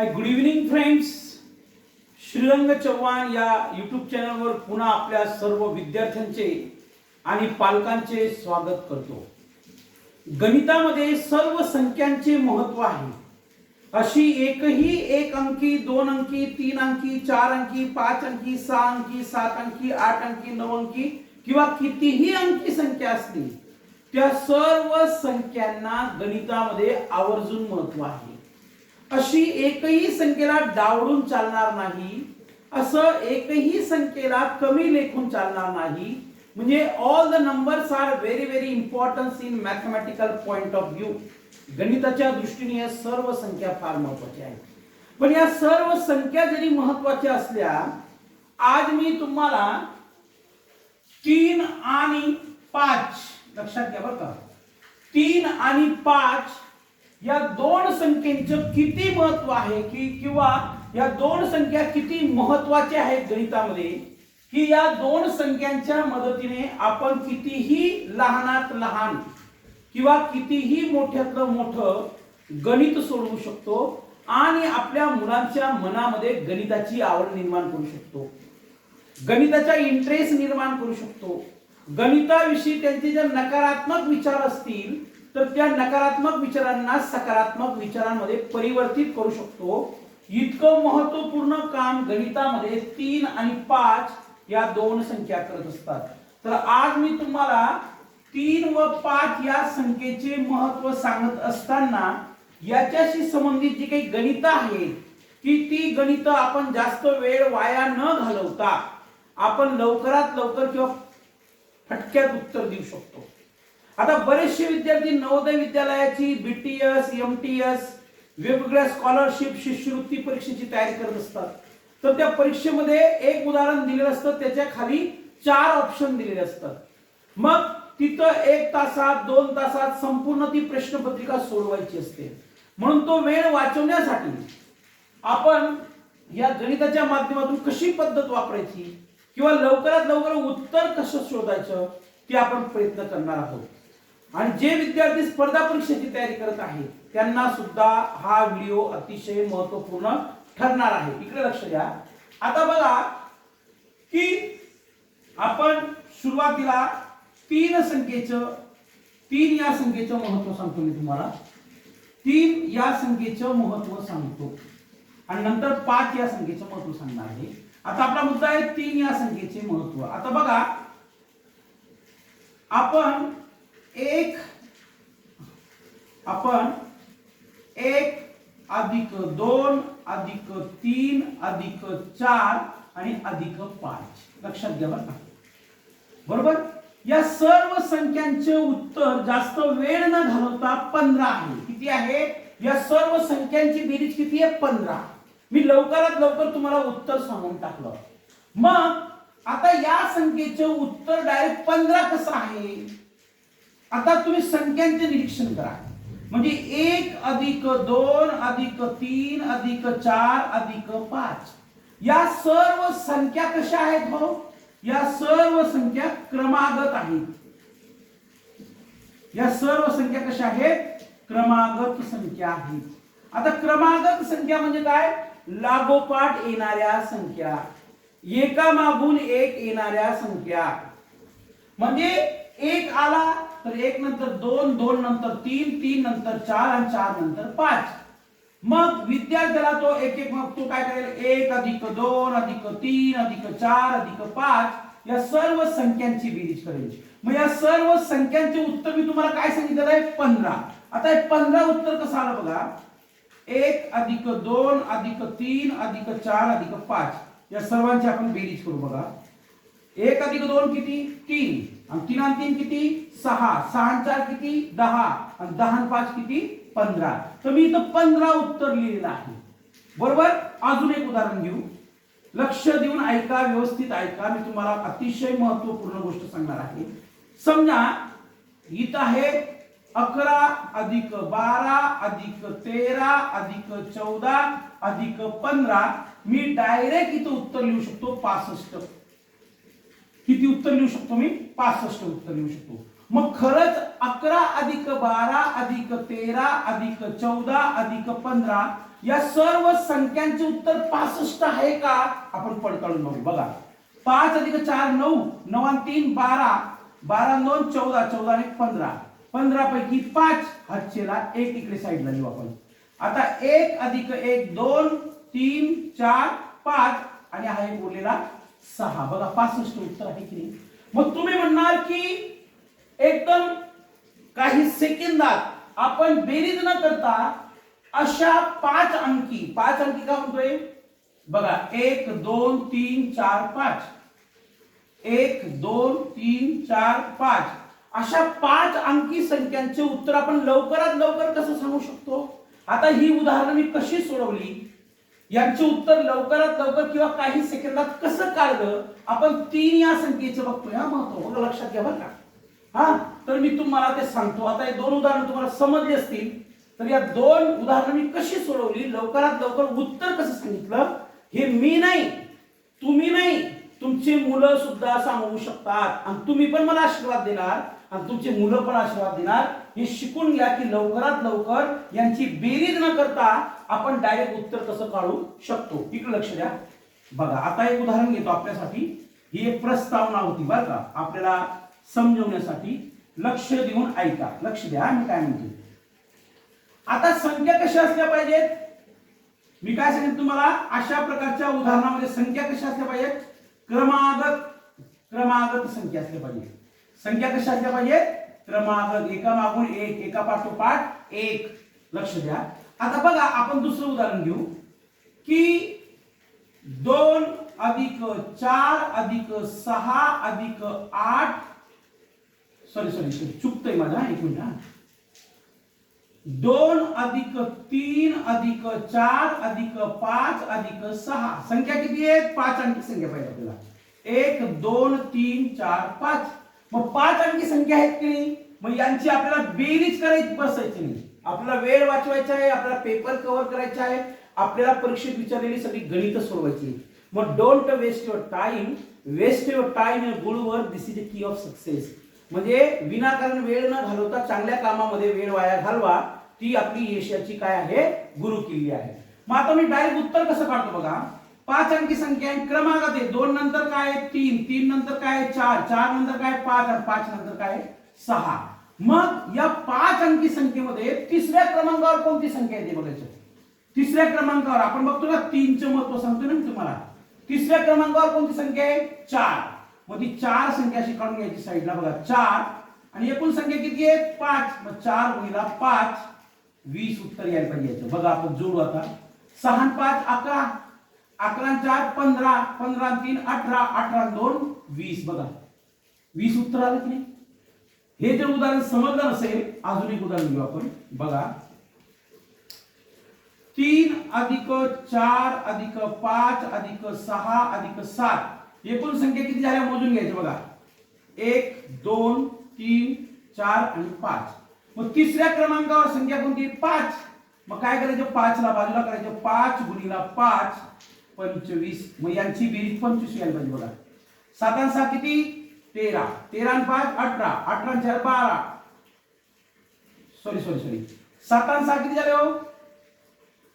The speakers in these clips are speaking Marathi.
Hi good evening friends Shrirang Chavan या यूट्यूब चॅनलवर पुन्हा आपल्या सर्व विद्यार्थ्यांचे आणि पालकांचे स्वागत करतो. गणितामध्ये सर्व संख्यांचे महत्त्व आहे. अशी एकही एक अंकी दोन अंकी तीन अंकी चार अंकी पाच अंकी सहा अंकी सात अंकी आठ अंकी नऊ अंकी किंवा कितीही अंकी संख्या असतील त्या सर्व संख्यांना गणितामध्ये आवर्जून महत्त्व आहे. अशी एकही संख्येला डावडून चालणार नाही असं एकही संख्येला कमी लेखून चालणार नाही. म्हणजे all the numbers are very very importance in mathematical point of view गणिताच्या दृष्टीने या सर्व संख्या फार महत्त्वाच्या आहेत. पण या सर्व संख्या जरी महत्त्वाच्या असल्या आज मी तुम्हाला तीन आणि पाच लक्षात घ्या बरं का. तीन आणि पाच या दोन संख्येचं किती महत्त्व आहे की किंवा या दोन संख्या किती महत्त्वाच्या आहेत गणितामध्ये की या दोन संख्यांच्या मदतीने आपण कितीही लहानात लहान किंवा कितीही मोठ्यातलं मोठं गणित सोडवू शकतो आणि आपल्या मुलांच्या मनामध्ये गणिताची आवड निर्माण करू शकतो. गणिताचा इंटरेस्ट निर्माण करू शकतो. गणिताविषयी त्यांचे जर नकारात्मक विचार असतील तर त्या नकारात्मक विचारांना सकारात्मक विचारांमध्ये परिवर्तित करू शकतो. इतकं महत्त्वपूर्ण काम गणितामध्ये तीन आणि पाच या दोन संख्या करत असतात. तर आज मी तुम्हाला तीन व पाच या संख्येचे महत्त्व सांगत असताना याच्याशी संबंधित जी काही गणित आहेत की ती गणित आपण जास्त वेळ वाया न घालवता आपण लवकरात लवकर किंवा फटक्यात उत्तर देऊ शकतो. आता बरेचसे विद्यार्थी नवोदय विद्यालयाची बीटीएस एमटीएस वेगवेगळ्या स्कॉलरशिप शिष्यवृत्ती परीक्षेची तयारी करत असतात. तर त्या परीक्षेमध्ये एक उदाहरण दिलेलं असतं त्याच्याखाली चार ऑप्शन दिलेले असतात. मग तिथं एक तासात दोन तासात संपूर्ण ती प्रश्नपत्रिका सोडवायची असते. म्हणून तो वेळ वाचवण्यासाठी आपण या गणिताच्या माध्यमातून कशी पद्धत वापरायची किंवा लवकरात लवकर उत्तर कसं शोधायचं ते आपण प्रयत्न करणार आहोत. आणि जे विद्यार्थी स्पर्धा परीक्षेची तयारी करत आहेत त्यांना सुद्धा हा व्हिडिओ अतिशय महत्त्वपूर्ण ठरणार आहे. इकडे लक्ष द्या. आता बघा की आपण सुरुवातीला तीन संख्येचं तीन या संख्येचं महत्त्व सांगतो मी तुम्हाला. तीन या संख्येचं महत्त्व सांगतो. आणि नंतर पाच या संख्येचं महत्त्व सांगणार आहे. आता आपला मुद्दा आहे तीन या संख्येचे महत्त्व आता बघा आपण एक आपण एक अधिक दोन अधिक तीन अधिक चार आणि अधिक पाच. लक्षात घ्या बरं का. बरोबर? या सर्व संख्यांचे उत्तर जास्त वेळ न घालवता पंधरा आहे. किती आहे? या सर्व संख्यांची बेरीज किती आहे? पंधरा. मी लवकरात लवकर तुम्हाला उत्तर सांगून टाकलं. मग आता या संख्येचे उत्तर डायरेक्ट पंधरा कसं आहे? आता तुम्ही संख्यांचे निरीक्षण करा. म्हणजे एक अधिक दोन अधिक तीन अधिक चार अधिक पाच. या सर्व संख्या कशा आहेत भाऊ? या सर्व संख्या क्रमागत आहेत. या सर्व संख्या कशा आहेत? क्रमागत संख्या आहेत. आता क्रमागत संख्या म्हणजे काय? लागोपाठ येणाऱ्या संख्या. एका मागून एक येणाऱ्या संख्या. म्हणजे एक आला तर एक नंतर दोन दोन नंतर तीन तीन नंतर चार आणि चार नंतर पाच. मग विद्यार्थ्याला तो एक एक मग तो काय करेल? एक अधिक दोन अधिक तीन अधिक चार अधिक पाच या सर्व संख्यांची बेरीज करेल. मग या सर्व संख्यांचे उत्तर मी तुम्हाला काय सांगितलेलं आहे? पंधरा. आता हे पंधरा उत्तर कसं आलं बघा? एक अधिक दोन अधिक तीन अधिक चार अधिक पाच. या सर्वांची आपण बेरीज करू बघा. एक अधिक दोन किती? तीन. तीन आणि तीन किती? सहा. सहा आणि चार किती? दहा. आणि दहा आणि पाच किती? पंधरा. तर मी इथं पंधरा उत्तर लिहिलेलं आहे. बरोबर? अजून एक उदाहरण घेऊ. लक्ष देऊन ऐका व्यवस्थित ऐका. मी तुम्हाला अतिशय महत्त्वपूर्ण गोष्ट सांगणार आहे. समजा इथं आहे अकरा अधिक बारा अधिक तेरा अधिक चौदा अधिक पंधरा. मी डायरेक्ट इथं उत्तर लिहू शकतो पासष्ट. किती उत्तर लिहू शकतो मी? पासष्ट उत्तर लिहू शकतो. मग खरंच अकरा अधिक बारा अधिक तेरा अधिक चौदा अधिक पंधरा या सर्व संख्यांचे उत्तर पासष्ट आहे का? आपण पडताळून बघू. बघा. पाच अधिक चार नऊ. नऊ आणि तीन बारा. बारा दोन चौदा. चौदा आणि पंधरा. पंधरा पैकी पाच हातचेला एक इकडे साईडला लिहू आपण. आता एक अधिक एक दोन तीन चार पाच आणि हा एक उरलेला सहा. बघा पासष्ट उत्तर आहे की नाही? मग तुम्ही म्हणणार की एकदम काही सेकंदात आपण बेरीज न करता अशा पाच अंकी पाच अंकी का म्हणतोय? बघा एक दोन तीन चार पाच. एक दोन तीन चार पाच. अशा पाच अंकी संख्यांचे उत्तर आपण लवकरात लवकर कसं सांगू शकतो? आता ही उदाहरणं मी कशी सोडवली? यांचे उत्तर लवकरात लवकर किंवा काही सेकंदात कसं काढलं आपण तीन या संख्येचं बघतोय. हा महत्त्व लक्षात घ्या बरं का. हा तर मी तुम्हाला ते सांगतो. आता हे दोन उदाहरणं तुम्हाला समजली असतील. तर या दोन उदाहरणं मी कशी सोडवली? लवकरात लवकर उत्तर कसं सांगितलं? हे मी नाही. तुम्ही नाही. तुमची मुलं सुद्धा सांगू शकतात. आणि तुम्ही पण मला आशीर्वाद देणार. आणि तुमचे मुलं पण आशीर्वाद देणार. हे शिकून घ्या की लवकरात लवकर यांची बेरीज न करता आपण डायरेक्ट उत्तर कसं काढू शकतो. इकडे लक्ष द्या. बघा आता एक उदाहरण घेतो आपल्यासाठी. ही एक प्रस्तावना होती बरं का. आपल्याला समजवण्यासाठी लक्ष देऊन ऐका. लक्ष द्या मी काय म्हणतो. आता संख्या कशा असल्या पाहिजेत? मी काय सांगेन तुम्हाला? अशा प्रकारच्या उदाहरणामध्ये संख्या कशा असल्या पाहिजेत? क्रमागत क्रमागत संख्या असल्या पाहिजे संख्या कशा असल्या पाहिजेत क्रमांक एका मागून एक एका पाठोपाठ एक. लक्ष द्या. आता बघा आपण दुसरं उदाहरण घेऊ. की दोन अधिक चार अधिक सहा अधिक आठ. सॉरी सॉरी सॉरी चुकतंय माझा एक मिनिट हा. दोन अधिक तीन अधिक चार अधिक पाच अधिक सहा. संख्या किती आहेत? पाच अंकी संख्या पाहिजे आपल्याला. एक दोन तीन चार पाच. मग पाच अंकी संख्या आहेत की नाही? मग यांची आपल्याला बेरीज करायची बसायची नाही. आपल्याला वेळ वाचवायचा आहे आपल्याला पेपर कव्हर करायचा आहे आपल्याला परीक्षेत विचारलेली सगळी गणित सोडवायची मग don't waste your time waste your time good work this is the key of success म्हणजे विनाकारण वेळ न घालवता चांगल्या कामामध्ये वेळ वाया घालवा. ती आपली यशाची काय आहे? गुरु किल्ली आहे. मग आता मी डायरेक्ट उत्तर कसं काढतो बघा? पाच अंकी संख्या आहे क्रमांकात आहे. दोन नंतर काय आहे? तीन. तीन नंतर काय आहे? चार. चार नंतर काय पाच आणि पाच नंतर काय आहे? सहा. मग या पाच अंकी संख्येमध्ये तिसऱ्या क्रमांकावर कोणती संख्या येते बघायचं? तिसऱ्या क्रमांकावर. आपण बघतो ना तीनचं महत्त्व सांगतो ना मी तुम्हाला. तिसऱ्या क्रमांकावर कोणती संख्या आहे? चार. मग ती चार संख्या अशी काढून घ्यायची साईडला बघा. चार. आणि एकूण संख्या किती आहे पाच. मग चार महिला पाच. वीस उत्तर यायला पाहिजे बघा आपण जोडू आता. सहा पाच अकरा. अकरा चार पंधरा पंधरा तीन अठरा अठरा दोन वीस. बघा. वीस उत्तर आलं की नाही? हे जर उदाहरण समजलं नसेल अजून एक उदाहरण घेऊ आपण. बघा. तीन अधिक चार अधिक पाच अधिक सहा अधिक सात. एकूण संख्या किती झाल्या? मोजून घ्यायचे बघा. एक दोन तीन चार आणि पाच. मग तिसऱ्या क्रमांकावर संख्या कोणती? पाच. मग काय करायचं? पाचला बाजूला करायचं. पाच गुणीला पाच. पंचवीस. मग यांची बेरीज पंचवीस यायला पाहिजे बघा. सात सहा किती? तेरा. तेरा आणि पाच अठरा. अठरा चार बारा. सॉरी सॉरी सॉरी सात सहा किती झाले हो?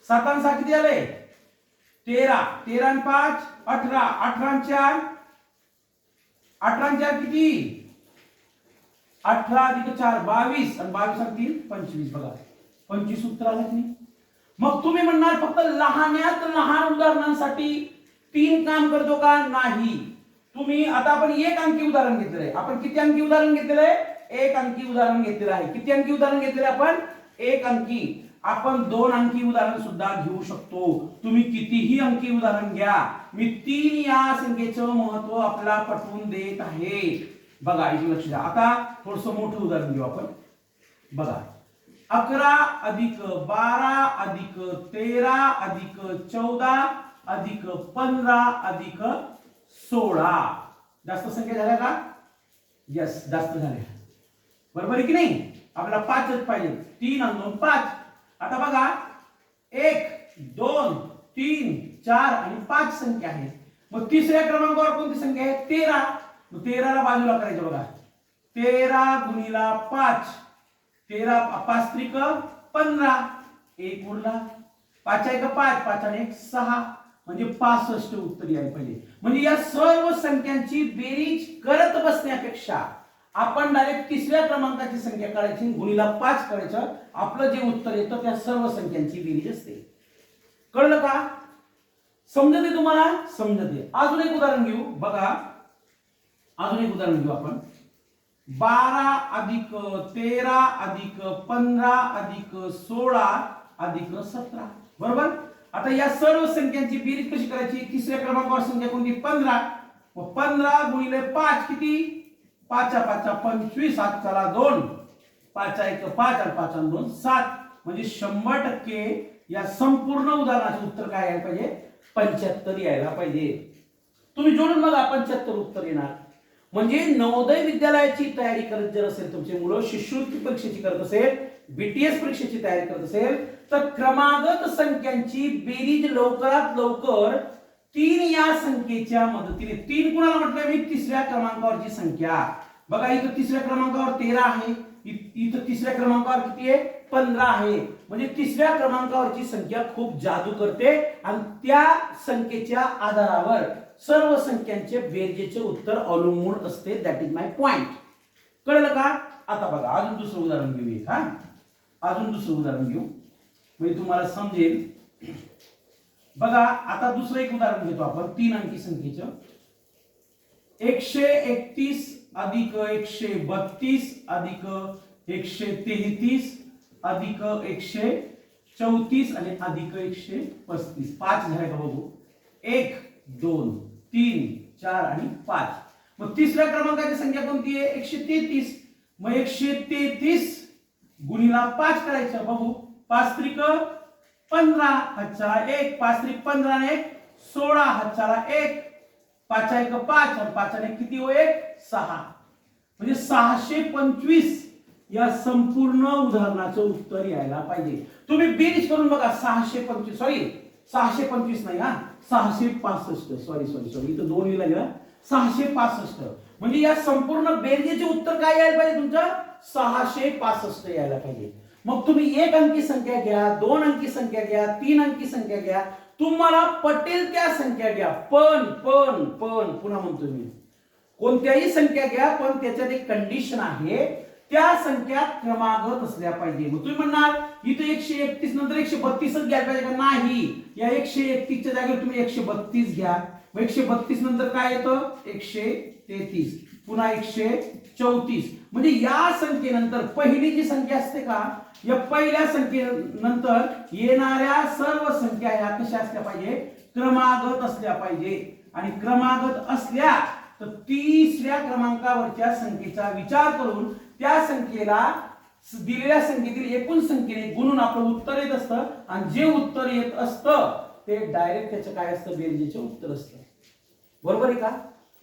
सात सहा किती झाले? तेरा. तेरा आणि पाच अठरा. अठरा चार. अठरा चार किती? अठरा अधिक चार बावीस. आणि बावीस आणि तीन पंचवीस. बघा. पंचवीस उत्तर आलं की नाही मग तुम्ही म्हणणार फक्त लहान्यात लहान उदाहरणांसाठी तीन काम करतो का? नाही. तुम्ही आता आपण एक अंकी उदाहरण घेतलेलं आहे. आपण किती अंकी उदाहरण घेतलेलं आहे? एक अंकी उदाहरण घेतलेलं आहे. किती अंकी उदाहरण घेतलेलं आपण? एक अंकी. आपण दोन अंकी उदाहरण सुद्धा घेऊ शकतो. तुम्ही कितीही अंकी उदाहरण घ्या. मी तीन या संख्येचं महत्त्व आपल्याला पटवून देत आहे. बघा इथे लक्ष द्या. आता थोडस मोठं उदाहरण घेऊ आपण. बघा. अकरा अधिक बारा अधिक तेरा अधिक चौदा अधिक पंधरा अधिक सोळा. जास्त संख्या का? यस जास्त बरोबर आहे की नाही? आपल्याला पाचच पाहिजे. तीन आणि दोन, पाच. आता बघा, एक, दोन, तीन, चार पाच संख्या आहेत. मग तिसऱ्या क्रमांकावर कोणती संख्या आहे? तेरा. तेराला बाजूला करायचं बघा. तेरा गुणीला पाच. तेरा पाच त्रिक पंधरा एक उरला. पाच एक पाच पाच आणि एक सहा. म्हणजे पासष्ट उत्तर यायला पाहिजे. म्हणजे या सर्व संख्यांची बेरीज करत बसण्यापेक्षा आपण डायरेक्ट तिसऱ्या क्रमांकाची संख्या काढायची गुणीला पाच करायचं. आपलं जे उत्तर येतं त्या सर्व संख्यांची बेरीज असते. कळलं का? समजते तुम्हाला? समजते. अजून एक उदाहरण घेऊ. बघा. अजून एक उदाहरण घेऊ आपण. बारा अधिक तेरा अधिक पंधरा अधिक सोळा अधिक सतरा. बरोबर? आता या सर्व संख्यांची बेरीज कशी करायची? तिसऱ्या क्रमांकावर संख्या कोणती? पंधरा. व पंधरा गुणिले पाच किती? पाचा पाचा पंचवीस हात चला दोन. पाचा एक पाच आणि पाच आणि दोन सात. म्हणजे शंभर टक्के या संपूर्ण उदाहरणाचे उत्तर काय यायला पाहिजे? पंच्याहत्तर यायला पाहिजे. तुम्ही जोडून बघा पंच्याहत्तर उत्तर येणार. म्हणजे नवोदय विद्यालयाची तयारी करत जर असेल तुमचे मुलं शिष्यवृत्ती परीक्षेची करत असेल बीटीएस परीक्षेची तयारी करत असेल तर क्रमागत संख्यांची बेरीज लवकरात लवकर तीन या संख्येच्या मदतीने. तीन कुणाला म्हटलं मी? तिसऱ्या क्रमांकावरची संख्या. बघा इथं तिसऱ्या क्रमांकावर तेरा आहे. इथं तिसऱ्या क्रमांकावर किती आहे? पंधरा आहे. म्हणजे तिसऱ्या क्रमांकावरची संख्या खूप जादू करते आणि त्या संख्येच्या आधारावर सर्व संख्यांचे बेरजेचे उत्तर अवलंबून असते. दॅट इज माय पॉइंट कळलं का? आता बघा अजून दुसरं उदाहरण घेऊ हा? अजून दुसरं उदाहरण घेऊ. म्हणजे तुम्हाला समजेल. बघा आता दुसरं एक उदाहरण घेतो आपण तीन अंकी संख्येचं. एकशे एकतीस अधिक एकशे बत्तीस अधिक एकशे तेहतीस अधिक एकशे चौतीस आणि अधिक एकशे पस्तीस. पाच झाले का बघू? एक. दोन तीन चार आणि पाच. मग तिसऱ्या क्रमांकाची संख्या कोणती आहे? एकशे तेहतीस. मग एकशे तेहतीस गुणीला पाच करायचं. बघू. पाच त्रिक पंधरा हातचा एक पाच त्रिक पंधरा आणि एक सोळा हातचाला एक. पाच एक पाच आणि पाचाने किती हो? एक सहा. म्हणजे सहाशे पंचवीस या संपूर्ण उदाहरणाचं उत्तर यायला पाहिजे. तुम्ही बेरीज करून बघा. सहाशे पंचवीस. सॉरी सहाशे पंचवीस नाही हा? सहाशे पासष्ट. सॉरी सॉरी सॉरी इथं दोन लिहिला गेला. सहाशे पासष्ट. म्हणजे या संपूर्ण बेरजेचे उत्तर काय यायला पाहिजे तुमचं? सहाशे पासष्ट यायला पाहिजे. मग तुम्ही एक अंकी संख्या घ्या दोन अंकी संख्या घ्या तीन अंकी संख्या घ्या. तुम्हाला पटेल त्या संख्या घ्या. पण पण पण. पुन्हा म्हणतो मी. कोणत्याही संख्या घ्या पण त्याच्यात एक कंडिशन आहे. त्या संख्या क्रमागत असल्या पाहिजे. मग तुम्ही म्हणणार इथं एकशे एकतीस नंतर एकशे बत्तीसच घ्यायला पाहिजे का? नाही. या एकशे एकतीसच्या जागेवर तुम्ही एकशे बत्तीस घ्या. मग एकशे बत्तीस नंतर काय येतं? एकशे तेहतीस. पुन्हा एकशे चौतीस. म्हणजे या संख्येनंतर पहिली जी संख्या असते का? या पहिल्या संख्येनंतर येणाऱ्या सर्व संख्या ह्या कशा असल्या पाहिजे? क्रमागत असल्या पाहिजे. आणि क्रमागत असल्या तर तिसऱ्या क्रमांकावरच्या संख्येचा विचार करून त्या संख्येला दिलेल्या संख्येतील एकूण संख्येने गुणून आपलं उत्तर येत असतं. आणि जे उत्तर येत असतं ते डायरेक्ट त्याचं काय असतं? बेरजेचं उत्तर असतं. बरोबर आहे का?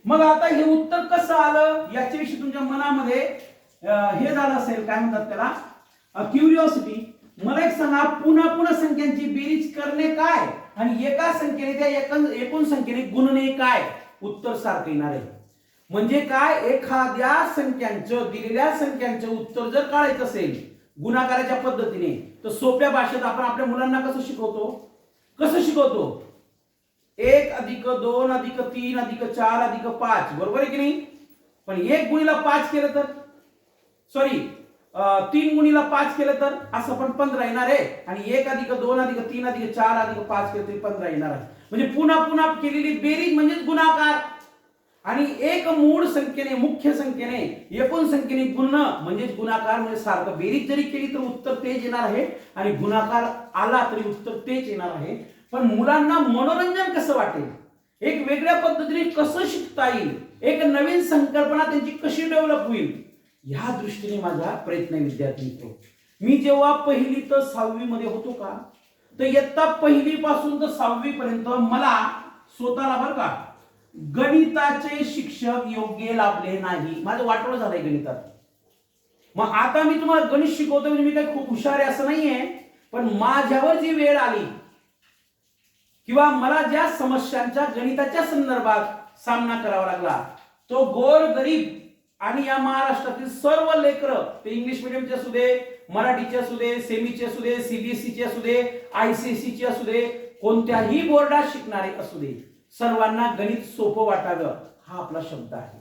मग आता हे उत्तर कसं आलं? याच्याविषयी तुमच्या मनामध्ये हे झालं असेल. काय म्हणतात त्याला? क्युरिओसिटी मला एक सांगा पुन्हा पुन्हा संख्यांची बेरीज करणे काय? आणि एका संख्येने त्या एकूण एकूण संख्येने गुणणे काय? उत्तर सारखं येणार आहे. म्हणजे काय? एखाद्या संख्यांचं दिलेल्या संख्यांचं उत्तर जर काढायचं असेल गुणाकाराच्या पद्धतीने तर सोप्या भाषेत आपण आपल्या मुलांना कसं शिकवतो? कसं शिकवतो? एक अधिक दोन अधिक तीन अधिक चार अधिक पाच. बरोबर आहे की नाही? पण एक गुणीला पाच केलं तर? सॉरी तीन गुणीला पाच केलं तर? असं पण पंधरा येणार आहे. आणि एक अधिक दोन अधिक तीन अधिक चार अधिक पाच केलं तरी पंधरा येणार आहे. म्हणजे पुन्हा पुन्हा केलेली बेरीज म्हणजेच गुणाकार. आणि एक मूळ संख्येने मुख्य संख्येने एकूण संख्येने गुण म्हणजे गुणाकार म्हणजे सारखं बेरीज जरी केली तर उत्तर तेच येणार आहे आणि गुणाकार आला तरी उत्तर तेच येणार आहे. पण मुलांना मनोरंजन कसं वाटेल? एक वेगळ्या पद्धतीने कसं शिकता येईल? एक नवीन संकल्पना त्यांची कशी डेव्हलप होईल? ह्या दृष्टीने माझा प्रयत्न विद्यार्थी मित्र. मी जेव्हा पहिली तर सहावी मध्ये होतो का? तर इयत्ता पहिली पासून तर सहावी पर्यंत मला स्वतःला बरं का गणिताचे शिक्षक योग्य लाभले नाही. माझं वाटोळ झालंय गणितात. मग आता मी तुम्हाला गणित शिकवतो म्हणजे मी काही खूप हुशार आहे असं नाहीये. पण माझ्यावर जी वेळ आली किंवा मला ज्या समस्यांच्या गणिताच्या संदर्भात सामना करावा लागला तो गोर गरीब आणि या महाराष्ट्रातील सर्व लेकर ते इंग्लिश मिडियमचे असू दे मराठीचे असू दे सेमीचे असू दे सीबीएसईचे असू दे आयसीएसईचे असू दे कोणत्याही बोर्डात शिकणारे असू दे. सर्वांना गणित सोपं वाटावं हा आपला शब्द आहे.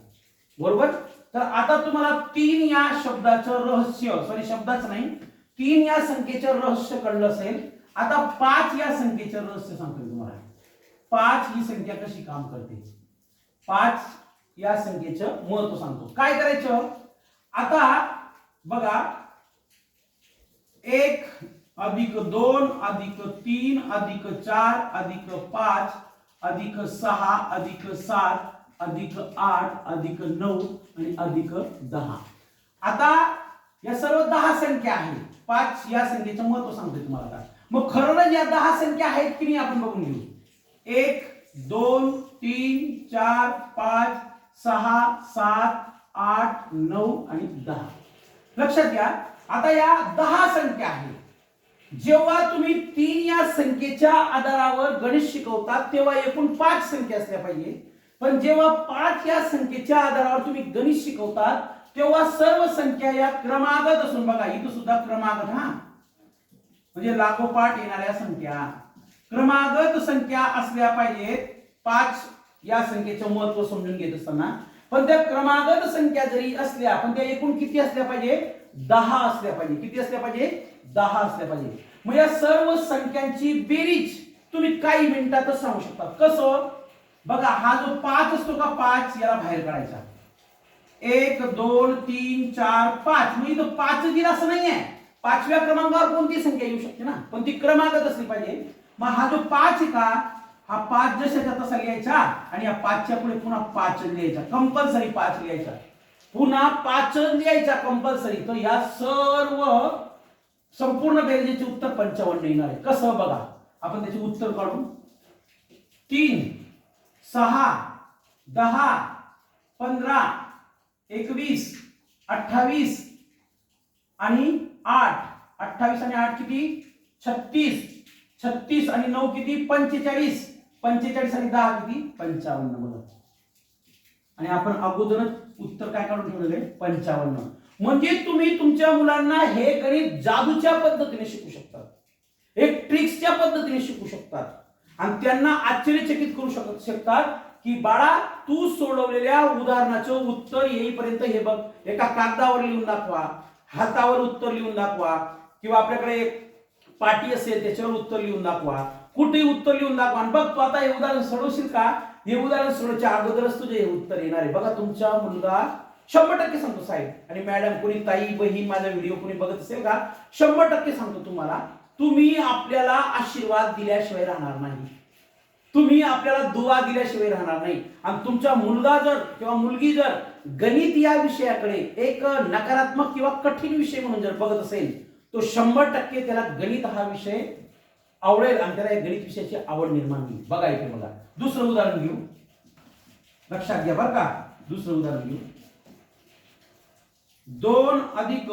बरोबर? तर आता तुम्हाला तीन या शब्दाचं रहस्य सॉरी शब्दाच नाही. तीन या संख्येचं रहस्य कळलं असेल. आता पाच या संख्येचं रहस्य सांगतो तुम्हाला. पाच ही संख्या कशी काम करते? पाच या संख्येचं महत्त्व सांगतो. काय करायचं? आता बघा एक अधिक दोन अधिक तीन अधिक चार अधिक पाच अधिक सहा अधिक सात अधिक आठ अधिक नऊ आणि अधिक दहा. आता या सर्व दहा संख्या आहेत. पाच या संख्येचं महत्त्व सांगतोय तुम्हाला आता. मग खरं म्हणजे या दहा संख्या आहेत की नाही आपण बघून घेऊ. एक दोन तीन चार पाच सहा सात आठ नऊ आणि दहा. लक्षात घ्या. आता या दहा संख्या आहेत. जेव्हा तुम्ही तीन या संख्येच्या आधारावर गणित शिकवतात तेव्हा एकूण पाच संख्या असल्या पाहिजे. पण जेव्हा पाच या संख्येच्या आधारावर तुम्ही गणित शिकवतात तेव्हा सर्व संख्या या क्रमागत असून बघा इथं सुद्धा क्रमागत हा. म्हणजे लागोपाठ येणाऱ्या संख्या. क्रमागत संख्या असल्या पाहिजेत. पाच या संख्येचं महत्त्व समजून घेत असताना. पण त्या क्रमागत संख्या जरी असल्या पण त्या एकूण किती असल्या पाहिजे दहा असल्या पाहिजे किती असल्या पाहिजे दहा असल्या पाहिजे. मग या सर्व संख्यांची बेरीज तुम्ही काही मिनिटातच सांगू शकता. कसं? बघा हा जो पाच असतो का पाच याला बाहेर काढायचा. एक दोन तीन चार पाच. म्हणजे तो पाच दिला असं नाहीये. पाचव्या क्रमांकावर कोणती संख्या येऊ शकते ना? पण ती क्रमांकच असली पाहिजे? मग हा जो पाच आहे का हा पाच जशाचा तसा लिहायचा आणि या पाचच्या पुढे पुन्हा पाच लिहायचा. कंपल्सरी पाच लिहायचा. पुन्हा पाच लिहायचा कंपल्सरी. तर या सर्व संपूर्ण बेरजेचे उत्तर पंचावन्न येणार आहे. कसं बघा? आपण त्याचे उत्तर काढू. तीन सहा दहा पंधरा एकवीस अठ्ठावीस आणि आठ. अठ्ठावीस आणि आठ किती? छत्तीस. छत्तीस आणि नऊ किती? पंचेचाळीस. पंचेचाळीस आणि दहा किती? पंचावन्न बघा. आणि आपण अगोदरच उत्तर काय काढून ठेवलेलं आहे? पंचावन्न. म्हणजे तुम्ही तुमच्या मुलांना हे गणित जादूच्या पद्धतीने शिकू शकतात. एक ट्रिक्सच्या पद्धतीने शिकू शकतात. आणि त्यांना आश्चर्यचकित करू शकत शकतात की बाळा तू सोडवलेल्या उदाहरणाचं उत्तर येईपर्यंत हे बघ. एका कागदावर लिहून दाखवा हातावर उत्तर लिहून दाखवा किंवा आपल्याकडे पाटी असेल त्याच्यावर उत्तर लिहून दाखवा. कुठेही उत्तर लिहून दाखवा. आणि बघ तू आता हे उदाहरण सोडवशील का? हे उदाहरण सोडवच्या अगोदरच तुझे हे उत्तर येणार आहे. बघा तुमचा मुलगा शंभर टक्के सांगतो साहेब. आणि मॅडम कोणी ताई बहीण माझा व्हिडिओ कोणी बघत असेल का? शंभर टक्के सांगतो तुम्हाला तुम्ही आपल्याला आशीर्वाद दिल्याशिवाय राहणार नाही. तुम्ही आपल्याला दुवा दिल्याशिवाय राहणार नाही. आणि तुमचा मुलगा जर किंवा मुलगी जर गणित या विषयाकडे एक नकारात्मक किंवा कठीण विषय म्हणून जर बघत असेल तो शंभर टक्के त्याला गणित हा विषय आवडेल आणि त्याला या गणित विषयाची आवड निर्माण होईल. बघा इथे मला दुसरं उदाहरण घेऊ. लक्षात घ्या बरं का. दुसरं उदाहरण घेऊ. दोन अधिक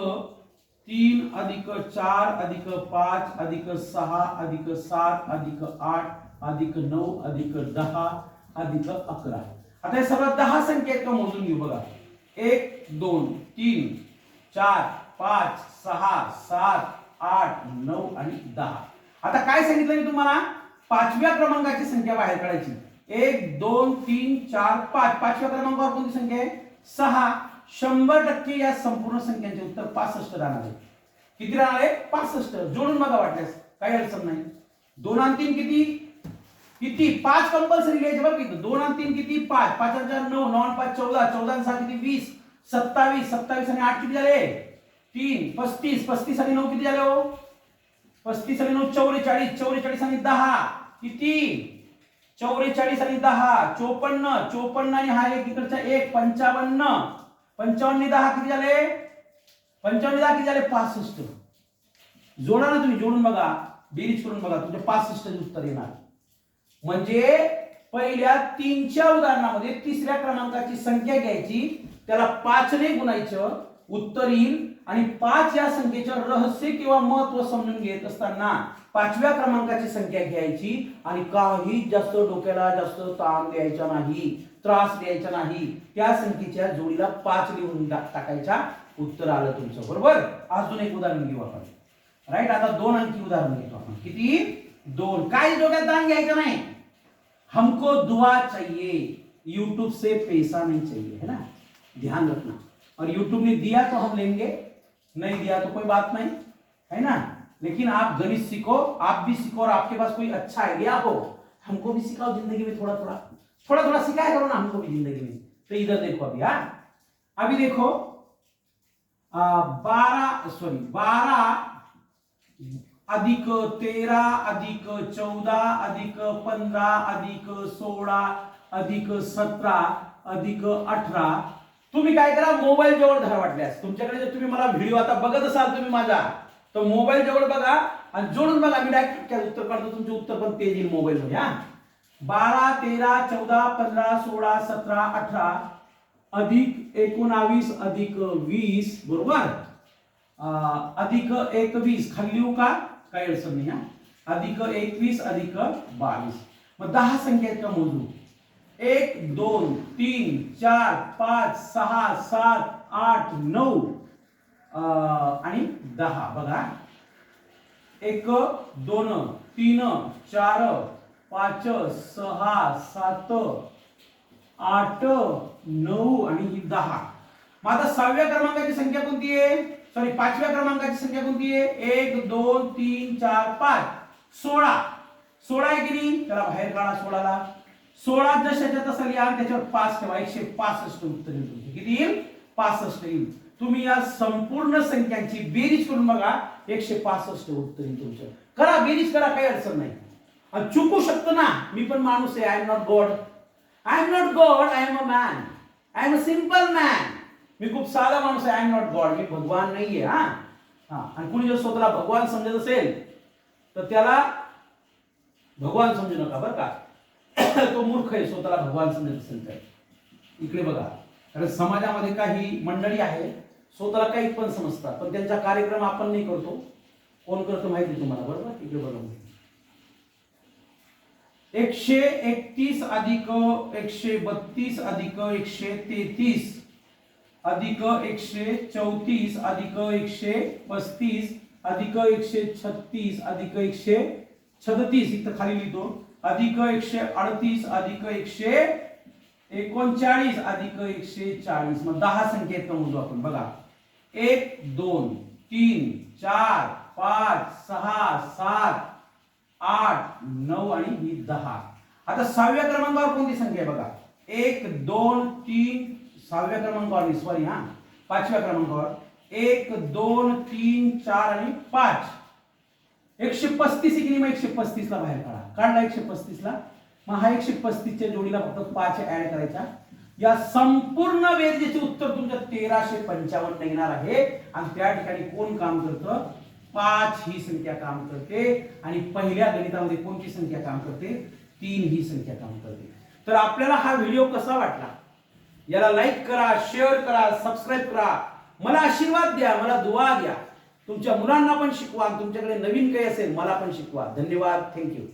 तीन अधिक चार अधिक पाच अधिक सहा अधिक सात अधिक आठ अधिक नऊ अधिक दहा अधिक अकरा. आता हे सगळं दहा संख्या मोजून घेऊ बघा. एक दोन तीन चार पाच सहा सात आठ नऊ आणि दहा. आता काय सांगितलं मी तुम्हाला? पाचव्या क्रमांकाची संख्या बाहेर काढायची. एक दोन तीन चार पाच. पाचव्या क्रमांकावर कोणती संख्या आहे? सहा. शंभर टक्के या संपूर्ण संख्यांचे उत्तर पासष्ट राहणार आहे. किती राहणार आहे? पासष्ट. जोडून बघा वाटल्यास. काही अडचण नाही. दोन आणि तीन किती? किती? पाच कंपल्सरी लिहायचे बघ किती दोन आणि तीन किती? पाच. पाच हजार नऊ. नऊ आणि पाच चौदा. चौदा सहा किती? वीस. सत्तावीस. सत्तावीस आणि आठ किती झाले? तीन. पस्तीस. पस्तीस आणि नऊ किती झाले हो? पस्तीस आणि नऊ चौवेचाळीस. चौवेचाळीस आणि दहा. किती? चौवेचाळीस आणि दहा. चोपन्न. चोपन्न आणि हा एक इकडचा एक. पंचावन्न. पंचावन्न दहा किती झाले? पंचावन्न दहा किती झाले? पासष्ट. जोडा ना तुम्ही जोडून बघा. बेरीज करून बघा. तुमचे पासष्ट उत्तर येणार. म्हणजे पहिल्या तीनच्या उदाहरणामध्ये तिसऱ्या क्रमांकाची संख्या घ्यायची. त्याला पाचने गुणायचं उत्तर येईल. आणि पाच या संख्येचं रहस्य किंवा महत्त्व समजून घेत असताना पाचव्या क्रमांकाची संख्या घ्यायची. आणि काही जास्त डोक्याला जास्त ताण द्यायचा नाही. त्रास द्यायचा नाही. त्या संख्येच्या जोडीला पाच लिहून टाकायच्या उत्तर आलं तुमचं, बरोबर? अजून एक उदाहरण घेऊ आपण. राईट आता दोन अंकी उदाहरण घेतो आपण. किती? दोन. काय डोक्यात दान घ्यायचं नाही. हमको दुआ चाहिए. यूट्यूब से पैसा नहीं चाहिए, है ना? ध्यान रखना. और यूट्यूब ने दिया तो हम लेंगे, नहीं दिया तो कोई बात नहीं, है ना? लेकिन आप गणित सीखो, आप भी सीखो और आपके पास कोई अच्छा आइडिया हो, हमको भी सिखाओ ज़िंदगी में थोड़ा थोड़ा थोड़ा थोड़ा सिखाया करो ना हमको भी जिंदगी में तो इधर देखो अभी हाँ. अभी देखो बारह सॉरी बारह अधिक तेरा अधिक चौदा अधिक पंधरा अधिक सोळा अधिक सतरा अधिक अठरा. तुम्ही काय करा मोबाईल जवळ धरा वाटल्यास. तुमच्याकडे जर तुम्ही मला व्हिडिओ आता बघत असाल तुम्ही माझा तर मोबाईल जवळ बघा. आणि जोडून बघा मी डायरेक्ट उत्तर काढतो तुमचे उत्तर पण तेज येईल मोबाईल मध्ये हा. बारा तेरा चौदा पंधरा सोळा सतरा अठरा अधिक एकोणावीस अधिक वीस बरोबर? अधिक एकवीस खाली लिहू का? काही अडचण नाही हा. अधिक एकवीस अधिक बावीस. मग दहा संख्या का मोजू? एक दोन तीन चार पाच सहा सात आठ नऊ. आणि दहा बघा. एक दोन तीन चार पाच सहा सात आठ नऊ आणि ही दहा. मग आता सहाव्या क्रमांकाची संख्या कोणती आहे? सॉरी पाचव्या क्रमांकाची संख्या कोणती आहे? एक दोन तीन चार पाच. सोळा. सोळा आहे की नाही? त्याला बाहेर काढा सोळाला. सोळा जशाच्या तसा लिहा त्याच्यावर पाच ठेवा. एकशे पासष्ट उत्तर येईल तुमचे. किती येईल? पासष्ट येईल. तुम्ही या संपूर्ण संख्यांची बेरीज करून बघा. एकशे पासष्ट उत्तर येईल तुमचं करा बेरीज करा काही अडचण नाही. चुकू शकतो ना मी पण माणूस आहे I am not God I am not God I am a man I am a simple man मी खूप साधा माणूस आहे आय एम नॉट गॉड मी भगवान नाहीये हा. हा आणि कुणी जर स्वतःला भगवान समजत असेल तर त्याला भगवान समजू नका बरं का. तो मूर्ख आहे स्वतःला भगवान समजत असेल तर. इकडे बघा. कारण समाजामध्ये काही मंडळी आहे स्वतःला काही पण समजतात पण त्यांचा कार्यक्रम आपण नाही करतो. कोण करतो माहिती आहे तुम्हाला? बरोबर? इकडे बघा. एकशे एकतीस अधिक एकशे बत्तीस अधिक एकशे तेहतीस अधिक एकशे चौतीस अधिक एकशे पस्तीस अधिक एकशे छत्तीस अधिक एकशे छत्तीस इथं खाली लिहितो. अधिक एकशे अडतीस अधिक एकशे एकोणचाळीस अधिक एकशे चाळीस. मग दहा संख्येत मोजू आपण. बघा. एक दोन तीन चार पाच सहा सात आठ नऊ आणि ही दहा. आता सहाव्या क्रमांकावर कोणती संख्या आहे बघा? एक दोन तीन सहाव्या क्रमांकावर सॉरी हा पाचव्या क्रमांकावर. एक दोन तीन चार आणि पाच. एकशे पस्तीस इकडे मग एकशे पस्तीस ला बाहेर काढा. काढला एकशे पस्तीस ला. मग हा एकशे पस्तीसच्या जोडीला फक्त पाच ऍड करायचा. या संपूर्ण बेरजेचे उत्तर तुमच्या तेराशे पंचावन्न येणार आहे. आणि त्या ठिकाणी कोण काम करतं? पाच ही संख्या काम करते आणि पहिल्या गणितामध्ये कोणती संख्या काम करते? तीन ही संख्या काम करते. तर आपल्याला हा व्हिडिओ कसा वाटला? याला लाईक करा शेअर करा सबस्क्राईब करा. मला आशीर्वाद द्या मला दुवा द्या. तुमच्या मुलांना पण शिकवा तुमच्याकडे नवीन काही असेल मला पण शिकवा. धन्यवाद. थँक्यू